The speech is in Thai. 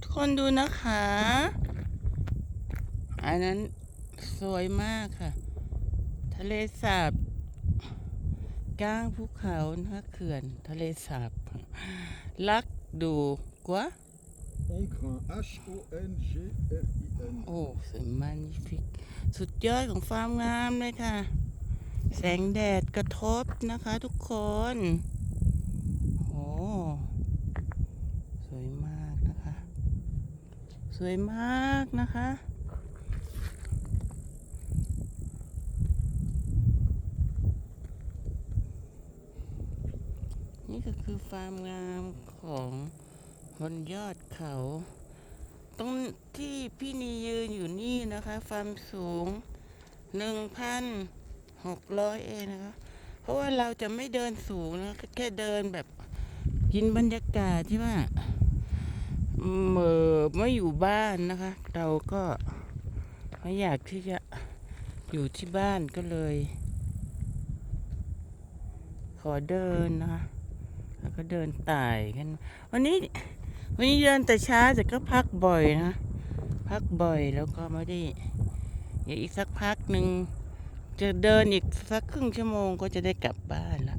ทุกคนดูนะคะ อันนั้นสวยมากค่ะ ทะเลสาบกลางภูเขานะคะเขื่อนทะเลสาบลักดูกว่า Ongrain, H-O-N-G-R-I-N. โอ้สวยมานิฟิก สุดยอดของฟาร์มงามเลยค่ะ แสงแดดกระทบนะคะทุกคน โอ้สวยมากนะคะ สวยมากนะคะ นี่ก็คือฟาร์มงามของบนยอดเขา ตรงที่พี่นียืนอยู่นี่นะคะความสูง 1,600 เองนะคะ เพราะว่าเราจะไม่เดินสูงนะ แค่เดินแบบกินบรรยากาศที่ว่า เมื่อไม่อยู่บ้านนะคะ เราก็ไม่อยากที่จะอยู่ที่บ้านก็เลย ขอเดินนะคะแล้วก็เดินไต่กันวันนี้ วันนี้เดินแต่ช้าแต่ก็พักบ่อยนะพักบ่อยแล้วก็ไม่ได้เดี๋ยวอีกสักพักหนึ่งจะเดินอีกสักครึ่งชั่วโมงก็จะได้กลับบ้านละ